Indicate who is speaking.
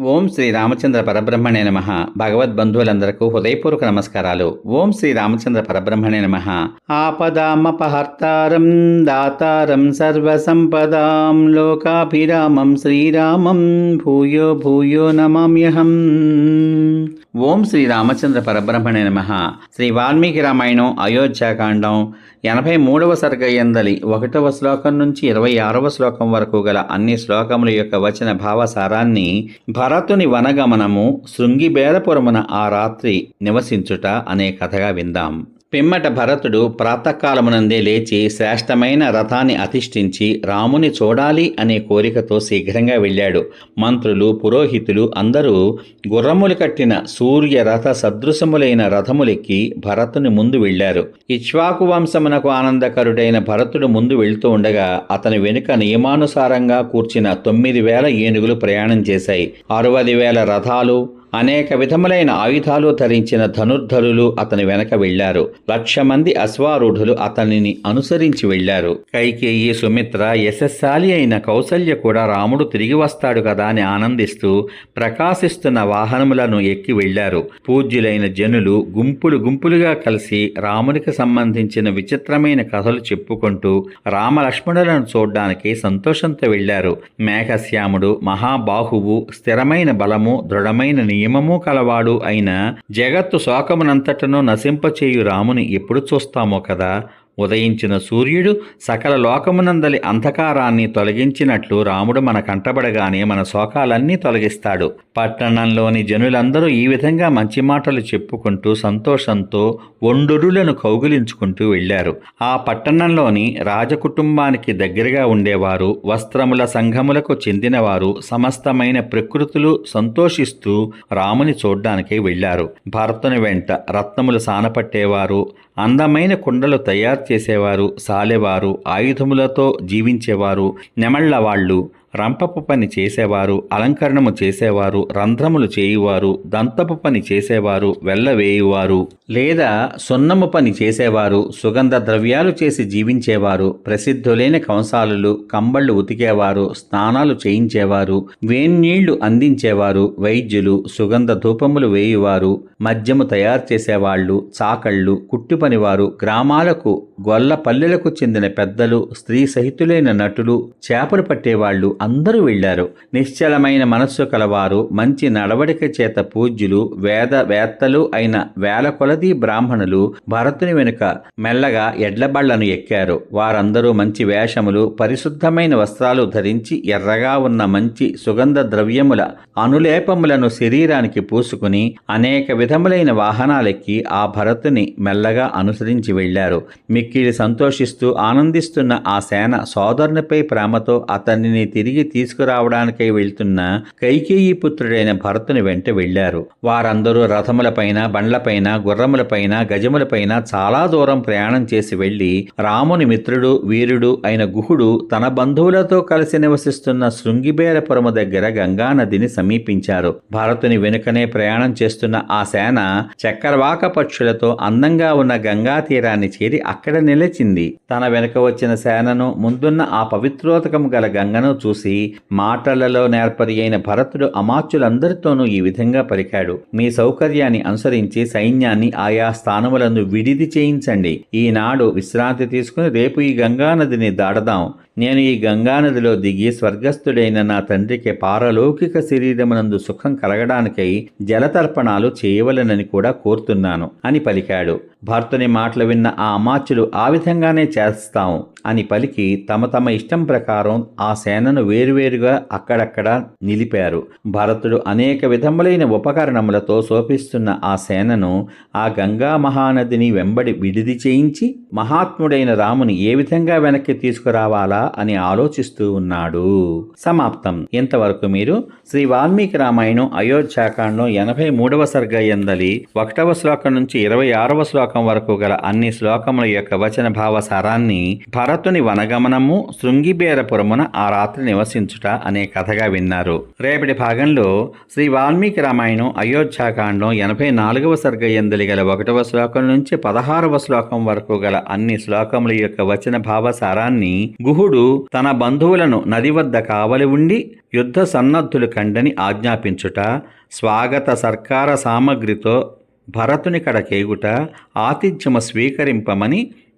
Speaker 1: ఓం శ్రీ రామచంద్ర పరబ్రహ్మణే నమ. భగవద్బంధువులందరకు హృదయపూర్వక నమస్కారాలు. ఓం శ్రీ రామచంద్ర పరబ్రహ్మణే నమ. ఆపదామపహర్తారం దాతారం సర్వసంపదాం లోకాభిరామం శ్రీరామం భూయో భూయో నమామ్యహం. ఓం శ్రీ రామచంద్ర పరబ్రహ్మణే నమ. శ్రీ వాల్మీకి రామాయణం అయోధ్యాకాండం ఎనభై మూడవ సర్గయందలి ఒకటవ శ్లోకం నుంచి ఇరవై ఆరవ శ్లోకం వరకు గల అన్ని శ్లోకముల యొక్క వచన భావసారాన్ని భరతుని వనగమనము శృంగిబేరపురమున ఆ రాత్రి నివసించుట అనే కథగా విందాం. పిమ్మట భరతుడు ప్రాతకాలమునందే లేచి శ్రేష్టమైన రథాన్ని అధిష్ఠించి రాముని చూడాలి అనే కోరికతో శీఘ్రంగా వెళ్ళాడు. మంత్రులు పురోహితులు అందరూ గుర్రములు కట్టిన సూర్య రథ సదృశములైన రథములెక్కి భరతుని ముందు వెళ్ళారు. ఇక్ష్వాకు వంశమునకు ఆనందకరుడైన భరతుడు ముందు వెళ్తూ ఉండగా అతని వెనుక నియమానుసారంగా కూర్చిన తొమ్మిది వేల ఏనుగులు ప్రయాణం చేశాయి. అరవది వేల రథాలు అనేక విధములైన ఆయుధాలు ధరించిన ధనుర్ధరులు అతని వెనక వెళ్ళారు లక్ష మంది అశ్వారూఢులు అతనిని అనుసరించి వెళ్ళారు కైకేయి సుమిత్ర యశస్శాలి అయిన కౌసల్య కూడా రాముడు తిరిగి వస్తాడు కదా అని ఆనందిస్తూ ప్రకాశిస్తున్న వాహనములను ఎక్కి వెళ్ళారు పూజ్యులైన జనులు గుంపులు గుంపులుగా కలిసి రామునికి సంబంధించిన విచిత్రమైన కథలు చెప్పుకుంటూ రామలక్ష్మణులను చూడ్డానికి సంతోషంతో వెళ్ళారు మేఘశ్యాముడు మహాబాహువు స్థిరమైన బలము దృఢమైన నియమము కలవాడు అయిన జగత్తు శోకమునంతటను నశింపచేయు రాముని ఎప్పుడు చూస్తామో కదా? ఉదయించిన సూర్యుడు సకల లోకమునందలి అంధకారాన్ని తొలగించినట్లు రాముడు మన కంటబడగానే మన శోకాలన్నీ తొలగిస్తాడు. పట్టణంలోని జనులందరూ ఈ విధంగా మంచి మాటలు చెప్పుకుంటూ సంతోషంతో ఒండురులను కౌగిలించుకుంటూ వెళ్ళారు. ఆ పట్టణంలోని రాజకుటుంబానికి దగ్గరగా ఉండేవారు వస్త్రముల సంఘములకు చెందినవారు సమస్తమైన ప్రకృతులు సంతోషిస్తూ రాముని చూడ్డానికి వెళ్ళారు. భరతుని వెంట రత్నములు సానపట్టేవారు అందమైన కుండలు తయారు చేసేవారు సాలెవారు ఆయుధములతో జీవించేవారు నెమళ్ళవాళ్ళు రంపపు పని చేసేవారు అలంకరణము చేసేవారు రంధ్రములు చేయువారు దంతపు పని చేసేవారు వెళ్ళవేయువారు లేదా సున్నము పని చేసేవారు సుగంధ ద్రవ్యాలు చేసి జీవించేవారు ప్రసిద్ధులైన కంసాలులు కంబళ్ళు ఉతికేవారు స్నానాలు చేయించేవారు వేన్నీళ్ళు అందించేవారు వైద్యులు సుగంధ ధూపములు వేయువారు మద్యము తయారు చేసేవాళ్ళు చాకళ్ళు కుట్టుపనివారు గ్రామాలకు గొల్ల పల్లెలకు చెందిన పెద్దలు స్త్రీ సహితులైన నటులు చేపలు పట్టేవాళ్ళు అందరూ వెళ్ళారు. నిశ్చలమైన మనస్సు కలవారు. మంచి నడవడిక చేత పూజ్యులు వేద వేత్తలు అయిన వేల కొలది బ్రాహ్మణులు భరతుని వెనుక మెల్లగా ఎడ్లబళ్ళను ఎక్కారు. వారందరూ మంచి వేషములు పరిశుద్ధమైన వస్త్రాలు ధరించి ఎర్రగా ఉన్న మంచి సుగంధ ద్రవ్యముల అనులేపములను శరీరానికి పూసుకుని అనేక విధములైన వాహనాలెక్కి ఆ భరతుని మెల్లగా అనుసరించి వెళ్ళారు మిక్కిలి సంతోషిస్తూ ఆనందిస్తున్న ఆ సేన సోదరునిపై ప్రేమతో అతనిని తిరిగి తీసుకురావడానికై వెళ్తున్న కైకేయి పుత్రుడైన భరతుని వెంట వెళ్ళారు వారందరూ రథములపైన బండ్లపైన గుర్రములపైన గజములపైన చాలా దూరం ప్రయాణం చేసి వెళ్ళి రాముని మిత్రుడు వీరుడు అయిన గుహుడు తన బంధువులతో కలిసి నివసిస్తున్న శృంగిబేరపురము దగ్గర గంగానదిని సమీపించారు. భరతుని వెనుకనే ప్రయాణం చేస్తున్న ఆ సేన చక్రవాక పక్షులతో అందంగా ఉన్న గంగా తీరాన్ని చేరి అక్కడ నిలిచింది. తన వెనుక వచ్చిన సేనను ముందున్న ఆ పవిత్రోతకం గల గంగను చూసి మాటలలో నేర్పరి అయిన భరతుడు అమాత్యులందరితోనూ ఈ విధంగా పలికాడు. మీ సౌకర్యాన్ని అనుసరించి సైన్యాన్ని ఆయా స్థానములందు విడిది చేయించండి. ఈనాడు విశ్రాంతి తీసుకుని రేపు ఈ గంగానదిని దాడదాం నేను ఈ గంగానదిలో దిగి స్వర్గస్థుడైన నా తండ్రికి పారలౌకిక శరీరమునందు సుఖం కలగడానికై జలతర్పణాలు చేయవలనని కూడా కోరుతున్నాను అని పలికాడు. భర్తని మాటలు విన్న ఆ అమాత్యులు ఆ విధంగానే చేస్తాం అని పలికి తమ తమ ఇష్టం ప్రకారం ఆ సేనను వేరువేరుగా అక్కడక్కడ నిలిపారు. భరతుడు అనేక విధములైన ఉపకరణములతో శోభిస్తున్న ఆ సేనను ఆ గంగా మహానదిని వెంబడి విడిది చేయించి మహాత్ముడైన రాముని ఏ విధంగా వెనక్కి తీసుకురావాలా అని ఆలోచిస్తూ ఉన్నాడు. సమాప్తం. ఇంతవరకు మీరు శ్రీ వాల్మీకి రామాయణం అయోధ్యాకాండం ఎనభై మూడవ సర్గ ఎందలి ఒకటవ శ్లోకం నుంచి ఇరవై ఆరవ శ్లోకం వరకు గల అన్ని శ్లోకముల యొక్క వచన భావ సారాన్ని భరతుని వనగమనము శృంగిబేరపురమున ఆ రాత్రి నివసించుట అనే కథగా విన్నారు. రేపటి భాగంలో శ్రీ వాల్మీకి రామాయణం అయోధ్యాకాండం ఎనభై నాలుగవ సర్గ ఎందలి గల ఒకటవ శ్లోకం నుంచి పదహారవ శ్లోకం వరకు గల అన్ని శ్లోకముల యొక్క వచన భావ సారాన్ని గుహుడు తన బంధువులను నది వద్ద కావలి ఉండి యుద్ధ సన్నద్ధులు కండని ఆజ్ఞాపించుట స్వాగత సర్కార సామగ్రితో భరతుని కడకేగుట ఆతిథ్యము స్వీకరింపమని